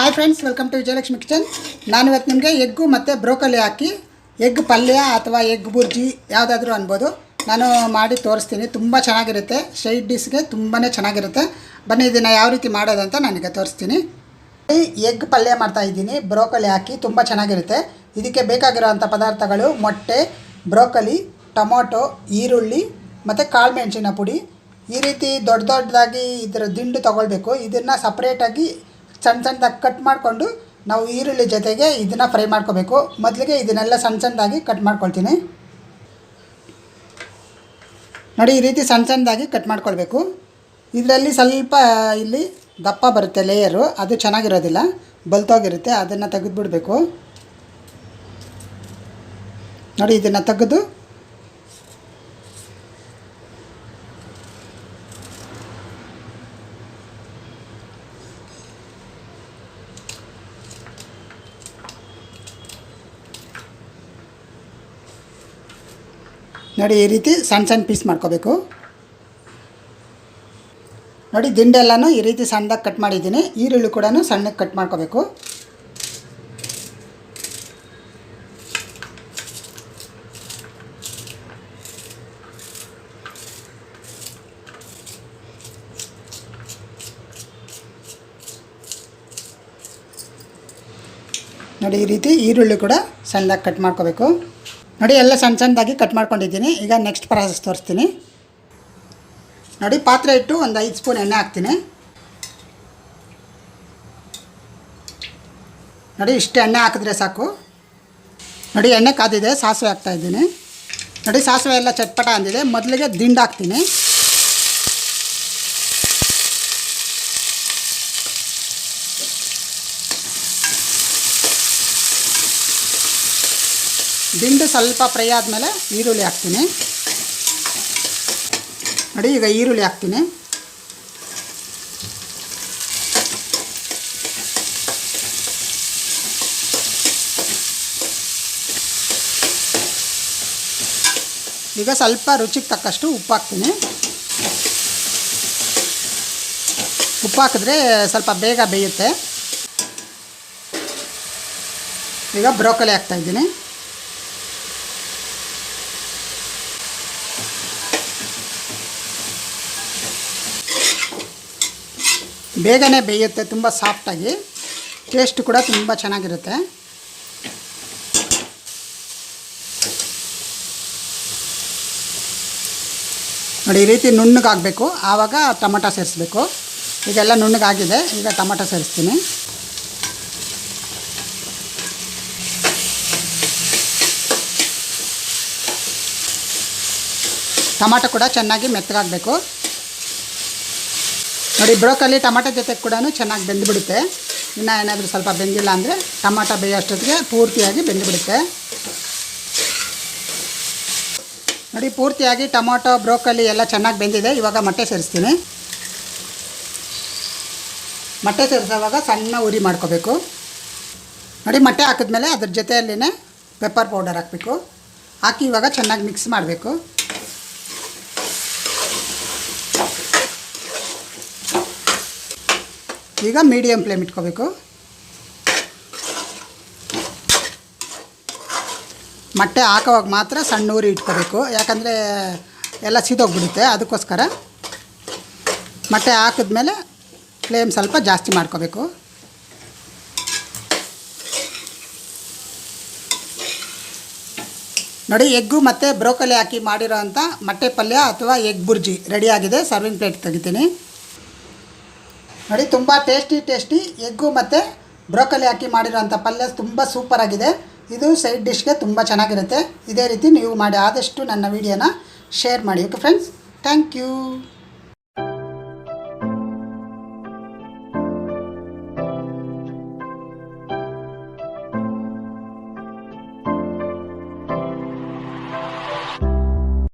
Hi friends welcome to Vijayalakshmi kitchen ನಾನು ಇವತ್ತು ನಿಮಗೆ ಎಗ್ಗು ಮತ್ತು ಬ್ರೋಕಲಿ ಹಾಕಿ, ಎಗ್ ಪಲ್ಯ ಅಥವಾ ಎಗ್ ಬುರ್ಜಿ ಯಾವುದಾದ್ರೂ ಅನ್ಬೋದು. ನಾನು ಮಾಡಿ ತೋರಿಸ್ತೀನಿ, ತುಂಬ ಚೆನ್ನಾಗಿರುತ್ತೆ. ಸೈಡ್ ಡಿಸ್ಗೆ ತುಂಬಾ ಚೆನ್ನಾಗಿರುತ್ತೆ. ಬನ್ನಿ, ಇದನ್ನು ಯಾವ ರೀತಿ ಮಾಡೋದಂತ ನನಗೆ ತೋರಿಸ್ತೀನಿ. ಎಗ್ ಪಲ್ಯ ಮಾಡ್ತಾ ಇದ್ದೀನಿ, ಬ್ರೋಕಲಿ ಹಾಕಿ ತುಂಬ ಚೆನ್ನಾಗಿರುತ್ತೆ. ಇದಕ್ಕೆ ಬೇಕಾಗಿರೋವಂಥ ಪದಾರ್ಥಗಳು ಮೊಟ್ಟೆ, ಬ್ರೋಕಲಿ, ಟೊಮೊಟೊ, ಈರುಳ್ಳಿ ಮತ್ತು ಕಾಳುಮೆಣಸಿನ ಪುಡಿ. ಈ ರೀತಿ ದೊಡ್ಡ ದೊಡ್ಡದಾಗಿ ಇದರ ದಿಂಡು ತೊಗೊಳ್ಬೇಕು. ಇದನ್ನು ಸಪ್ರೇಟಾಗಿ ಸಣ್ಣ ಸಣ್ಣದಾಗಿ ಕಟ್ ಮಾಡಿಕೊಂಡು ನಾವು ಈರುಳ್ಳಿ ಜೊತೆಗೆ ಇದನ್ನು ಫ್ರೈ ಮಾಡ್ಕೋಬೇಕು. ಮೊದಲಿಗೆ ಇದನ್ನೆಲ್ಲ ಸಣ್ಣ ಸಣ್ಣದಾಗಿ ಕಟ್ ಮಾಡ್ಕೊಳ್ತೀನಿ. ನೋಡಿ, ಈ ರೀತಿ ಸಣ್ಣ ಸಣ್ಣದಾಗಿ ಕಟ್ ಮಾಡ್ಕೊಳ್ಬೇಕು. ಇದರಲ್ಲಿ ಸ್ವಲ್ಪ ಇಲ್ಲಿ ದಪ್ಪ ಬರುತ್ತೆ ಲೇಯರು ಅದು ಚೆನ್ನಾಗಿರೋದಿಲ್ಲ. ಬಲ್ತೋಗಿರುತ್ತೆ, ಅದನ್ನು ತೆಗೆದುಬಿಡಬೇಕು. ನೋಡಿ, ಇದನ್ನು ತೆಗೆದು ನೋಡಿ, ಈ ರೀತಿ ಸಣ್ಣ ಸಣ್ಣ ಪೀಸ್ ಮಾಡ್ಕೋಬೇಕು. ನೋಡಿ, ದಿಂಡೆಲ್ಲನೂ ಈ ರೀತಿ ಸಣ್ಣದಾಗಿ ಕಟ್ ಮಾಡಿದ್ದೀನಿ. ಈರುಳ್ಳಿ ಕೂಡ ಸಣ್ಣಕ್ಕೆ ಕಟ್ ಮಾಡ್ಕೋಬೇಕು. ನೋಡಿ, ಈ ರೀತಿ ಈರುಳ್ಳಿ ಕೂಡ ಸಣ್ಣದಾಗಿ ಕಟ್ ಮಾಡ್ಕೋಬೇಕು. ನೋಡಿ, ಎಲ್ಲ ಸಣ್ಣ ಸಣ್ಣದಾಗಿ ಕಟ್ ಮಾಡ್ಕೊಂಡಿದ್ದೀನಿ. ಈಗ ನೆಕ್ಸ್ಟ್ ಪ್ರಾಸೆಸ್ ತೋರಿಸ್ತೀನಿ. ನೋಡಿ, ಪಾತ್ರೆ ಇಟ್ಟು ಒಂದು ಐದು ಸ್ಪೂನ್ ಎಣ್ಣೆ ಹಾಕ್ತೀನಿ. ನೋಡಿ, ಇಷ್ಟು ಎಣ್ಣೆ ಹಾಕಿದ್ರೆ ಸಾಕು. ನೋಡಿ, ಎಣ್ಣೆ ಕಾದಿದೆ, ಸಾಸಿವೆ ಹಾಕ್ತಾಯಿದ್ದೀನಿ ನೋಡಿ, ಸಾಸಿವೆ ಎಲ್ಲ ಚಟ್ಪಟ ಅಂದಿದೆ. ಮೊದಲಿಗೆ ದಿಂಡು ಹಾಕ್ತೀನಿ. ದಿಂಡು ಸ್ವಲ್ಪ ಫ್ರೈ ಆದಮೇಲೆ ಈರುಳ್ಳಿ ಹಾಕ್ತೀನಿ. ನೋಡಿ, ಈಗ ಈರುಳ್ಳಿ ಹಾಕ್ತೀನಿ. ಈಗ ಸ್ವಲ್ಪ ರುಚಿಗೆ ತಕ್ಕಷ್ಟು ಉಪ್ಪು ಹಾಕ್ತೀನಿ. ಉಪ್ಪು ಹಾಕಿದ್ರೆ ಸ್ವಲ್ಪ ಬೇಗ ಬೇಯುತ್ತೆ. ಈಗ ಬ್ರೋಕಲಿ ಹಾಕ್ತಾಯಿದ್ದೀನಿ ಬೇಗನೆ ಬೇಯುತ್ತೆ, ತುಂಬ ಸಾಫ್ಟಾಗಿ ಟೇಸ್ಟ್ ಕೂಡ ತುಂಬ ಚೆನ್ನಾಗಿರುತ್ತೆ. ನೋಡಿ, ಈ ರೀತಿ ನುಣ್ಣಗಾಗಬೇಕು. ಆವಾಗ ಟೊಮೊಟೊ ಸೇರಿಸ್ಬೇಕು. ಈಗೆಲ್ಲ ನುಣ್ಣಗಾಗಿದೆ, ಈಗ ಟೊಮೊಟೊ ಸೇರಿಸ್ತೀನಿ. ಟೊಮಾಟೊ ಕೂಡ ಚೆನ್ನಾಗಿ ಮೆತ್ತಗಾಗಬೇಕು. ನೋಡಿ, ಬ್ರೋಕಲಿ ಟೊಮಾಟೊ ಜೊತೆ ಕೂಡ ಚೆನ್ನಾಗಿ ಬೆಂದುಬಿಡುತ್ತೆ. ಇನ್ನು ಏನಾದರೂ ಸ್ವಲ್ಪ ಬೆಂದಿಲ್ಲ ಅಂದರೆ ಟೊಮಾಟೊ ಬೇಯೋಷ್ಟೊತ್ತಿಗೆ ಪೂರ್ತಿಯಾಗಿ ಬೆಂದುಬಿಡುತ್ತೆ. ನೋಡಿ, ಪೂರ್ತಿಯಾಗಿ ಟೊಮಾಟೊ, ಬ್ರೋಕಲಿ ಎಲ್ಲ ಚೆನ್ನಾಗಿ ಬೆಂದಿದೆ. ಇವಾಗ ಮೊಟ್ಟೆ ಸೇರಿಸ್ತೀನಿ. ಮೊಟ್ಟೆ ಸೇರಿಸೋವಾಗ ಸಣ್ಣ ಉರಿ ಮಾಡ್ಕೋಬೇಕು. ನೋಡಿ, ಮೊಟ್ಟೆ ಹಾಕಿದ್ಮೇಲೆ ಅದ್ರ ಜೊತೆಯಲ್ಲಿನೇ ಪೆಪ್ಪರ್ ಪೌಡರ್ ಹಾಕಬೇಕು. ಹಾಕಿ ಇವಾಗ ಚೆನ್ನಾಗಿ ಮಿಕ್ಸ್ ಮಾಡಬೇಕು. ಈಗ ಮೀಡಿಯಮ್ ಫ್ಲೇಮ್ ಇಟ್ಕೋಬೇಕು. ಮೊಟ್ಟೆ ಹಾಕೋವಾಗ ಮಾತ್ರ ಸಣ್ಣ ಊರಿ ಇಟ್ಕೋಬೇಕು. ಯಾಕಂದರೆ ಎಲ್ಲ ಸೀದೋಗ್ಬಿಡುತ್ತೆ, ಅದಕ್ಕೋಸ್ಕರ. ಮೊಟ್ಟೆ ಹಾಕಿದ್ಮೇಲೆ ಫ್ಲೇಮ್ ಸ್ವಲ್ಪ ಜಾಸ್ತಿ ಮಾಡ್ಕೋಬೇಕು. ನೋಡಿ, ಎಗ್ಗು ಮತ್ತು ಬ್ರೋಕಲಿ ಹಾಕಿ ಮಾಡಿರೋ ಅಂಥ ಮೊಟ್ಟೆ ಪಲ್ಯ ಅಥವಾ ಎಗ್ ಬುರ್ಜಿ ರೆಡಿಯಾಗಿದೆ ಸರ್ವಿಂಗ್ ಪ್ಲೇಟ್ ತೆಗಿತೀನಿ. ನೋಡಿ, ತುಂಬ ಟೇಸ್ಟಿ ಟೇಸ್ಟಿ ಎಗ್ಗು ಮತ್ತು ಬ್ರೋಕಲಿ ಹಾಕಿ ಮಾಡಿರೋಂಥ ಪಲ್ಯ ತುಂಬ ಸೂಪರಾಗಿದೆ ಇದು ಸೈಡ್ ಡಿಶ್ಗೆ ತುಂಬ ಚೆನ್ನಾಗಿರುತ್ತೆ. ಇದೇ ರೀತಿ ನೀವು ಮಾಡಿ ಆದಷ್ಟು ನನ್ನ ವೀಡಿಯೋನ ಶೇರ್ ಮಾಡಿ. Okay friends thank you